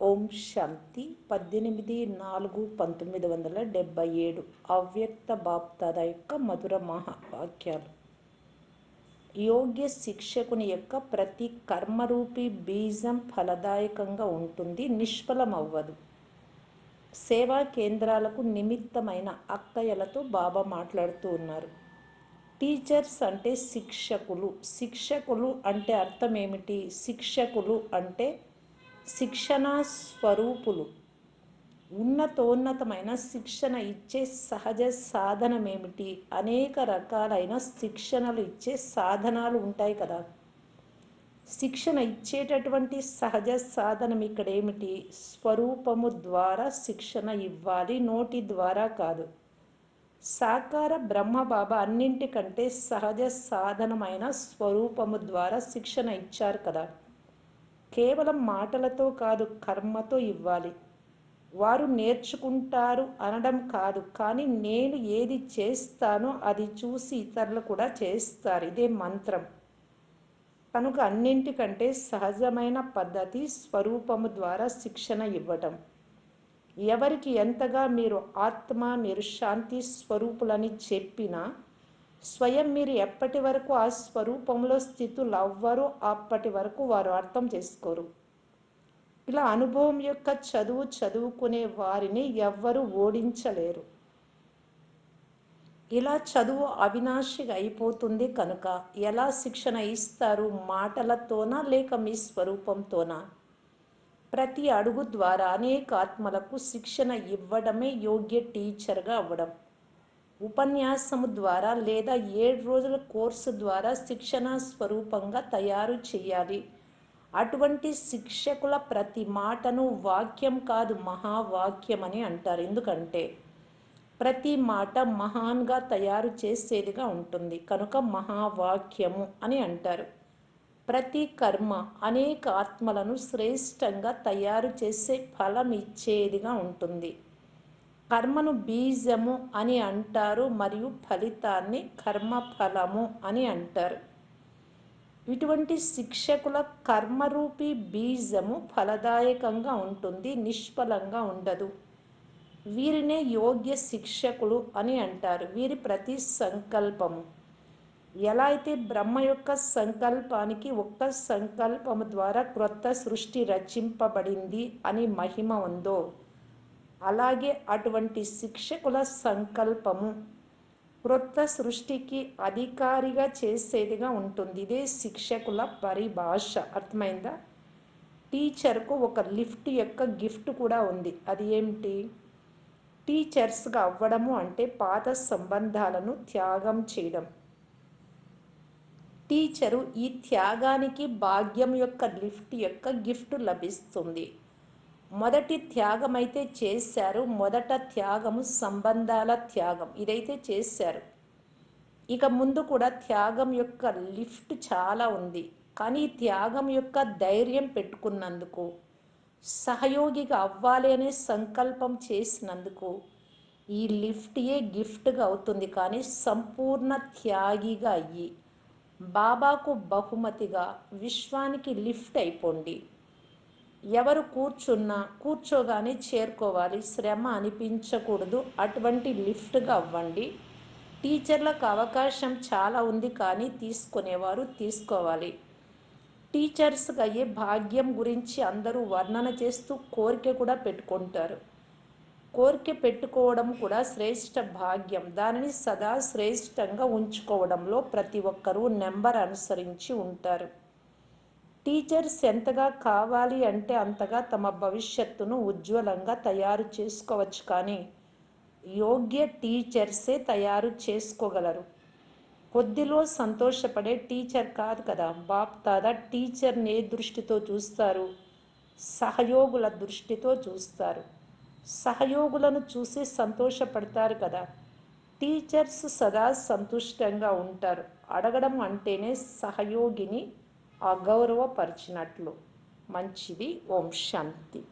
ఓం శాంతి. పద్దెనిమిది నాలుగు పంతొమ్మిది వందల డెబ్బై ఏడు అవ్యక్త బాప్తాద యొక్క మధుర మహావాక్యాలు. యోగ్య శిక్షకుని యొక్క ప్రతి కర్మరూపి బీజం ఫలదాయకంగా ఉంటుంది నిష్ఫలం అవ్వదు సేవా కేంద్రాలకు నిమిత్తమైన అక్కయ్యలతో బాబా మాట్లాడుతూ ఉన్నారు. టీచర్స్ అంటే శిక్షకులు. శిక్షకులు అంటే అర్థం ఏమిటి? శిక్షకులు అంటే శిక్షణా స్వరూపులు. ఉన్నతోన్నతమైన శిక్షణ ఇచ్చే సహజ సాధనమేమిటి? అనేక రకాలైన శిక్షణలు ఇచ్చే సాధనాలు ఉంటాయి కదా. శిక్షణ ఇచ్చేటటువంటి సహజ సాధనం ఇక్కడ ఏమిటి స్వరూపము ద్వారా శిక్షణ ఇవ్వాలి నోటి ద్వారా కాదు. సాకార బ్రహ్మబాబా అన్నింటికంటే సహజ సాధనమైన స్వరూపము ద్వారా శిక్షణ ఇచ్చారు కదా. కేవలం మాటలతో కాదు కర్మతో ఇవ్వాలి. వారు నేర్చుకుంటారు అనడం కాదు కానీ నేను ఏది చేస్తానో అది చూసి ఇతరులు కూడా చేస్తారు. ఇదే మంత్రం. కనుక అన్నింటికంటే సహజమైన పద్ధతి స్వరూపము ద్వారా శిక్షణ ఇవ్వటం. ఎవరికి ఎంతగా మీరు ఆత్మ మీరు శాంతి స్వరూపులని చెప్పినా స్వయం మీరు ఎప్పటి వరకు ఆ స్వరూపంలో స్థితులు అవ్వరు అప్పటి వరకు వారు అర్థం చేసుకోరు. ఇలా అనుభవం యొక్క చదువు చదువుకునే వారిని ఎవ్వరూ ఓడించలేరు. ఇలా చదువు అవినాశిగా అయిపోతుంది కనుక ఎలా శిక్షణ ఇస్తారు మాటలతోనా లేక మీ స్వరూపంతోనా? ప్రతి అడుగు ద్వారా అనేక ఆత్మలకు శిక్షణ ఇవ్వడమే యోగ్య టీచర్గా అవ్వడం. ఉపన్యాసము ద్వారా లేదా ఏడు రోజుల కోర్సు ద్వారా శిక్షణ స్వరూపంగా తయారు చేయాలి. అటువంటి శిక్షకుల ప్రతి మాటను వాక్యం కాదు మహావాక్యం అని అంటారు. ఎందుకంటే ప్రతి మాట మహాన్గా తయారు చేసేదిగా ఉంటుంది. కనుక మహావాక్యము అని అంటారు. ప్రతి కర్మ అనేక ఆత్మలను శ్రేష్టంగా తయారు చేసే ఫలం ఇచ్చేదిగా ఉంటుంది. కర్మను బీజము అని అంటారు మరియు ఫలితాన్ని కర్మఫలము అని అంటారు. ఇటువంటి శిక్షకుల కర్మరూపి బీజము ఫలదాయకంగా ఉంటుంది నిష్ఫలంగా ఉండదు. వీరినే యోగ్య శిక్షకులు అని అంటారు. వీరి ప్రతి సంకల్పము. ఎలా అయితే బ్రహ్మ యొక్క సంకల్పానికి ఒక్క సంకల్పము ద్వారా క్రొత్త సృష్టి రచింపబడింది అని మహిమ ఉందో అలాగే అటువంటి శిక్షకుల సంకల్పము క్రొత్త సృష్టికి అధికారిగా చేసేదిగా ఉంటుంది. ఇదే శిక్షకుల పరిభాష. అర్థమైందా? టీచర్కు ఒక లిఫ్ట్ యొక్క గిఫ్ట్ కూడా ఉంది. అది ఏమిటి? టీచర్స్గా అవ్వడము అంటే పాత సంబంధాలను త్యాగం చేయడం. టీచరు ఈ త్యాగానికి భాగ్యం యొక్క లిఫ్ట్ యొక్క గిఫ్ట్ లభిస్తుంది. మొదటి త్యాగం అయితే చేశారు మొదట త్యాగము సంబంధాల త్యాగం. ఇదైతే చేశారు. ఇక ముందు కూడా త్యాగం యొక్క లిఫ్ట్ చాలా ఉంది. కానీ త్యాగం యొక్క ధైర్యం పెట్టుకున్నందుకు సహయోగిగా అవ్వాలి అనే సంకల్పం చేసినందుకు ఈ లిఫ్ట్యే గిఫ్ట్గా అవుతుంది. కానీ సంపూర్ణ త్యాగిగా అయ్యి బాబాకు బహుమతిగా విశ్వానికి లిఫ్ట్ అయిపోండి. ఎవరు కూర్చున్నా కూర్చోగానే చేరుకోవాలి. శ్రమ అనిపించకూడదు. అటువంటి లిఫ్ట్గా అవ్వండి. టీచర్లకు అవకాశం చాలా ఉంది కానీ తీసుకునేవారు తీసుకోవాలి. టీచర్స్గా అయ్యే భాగ్యం గురించి అందరూ వర్ణన చేస్తూ కోరిక కూడా పెట్టుకుంటారు. కోరిక పెట్టుకోవడం కూడా శ్రేష్ట భాగ్యం. దానిని సదా శ్రేష్టంగా ఉంచుకోవడంలో ప్రతి ఒక్కరూ నెంబర్ అనుసరించి ఉంటారు. టీచర్స్ ఎంతగా కావాలి అంటే అంతగా తమ భవిష్యత్తును ఉజ్వలంగా తయారు చేసుకోవచ్చు కానీ యోగ్య టీచర్సే తయారు చేసుకోగలరు. కొద్దిలో సంతోషపడే టీచర్ కాదు కదా. బాప్ దాదా టీచర్ని ఏ దృష్టితో చూస్తారు. సహయోగుల దృష్టితో చూస్తారు. సహయోగులను చూసి సంతోషపడతారు కదా. టీచర్స్ సదా సంతుష్టంగా ఉంటారు. అడగడం అంటేనే సహయోగిని అగౌరవపరిచినట్లు. మంచిది. ఓం శాంతి.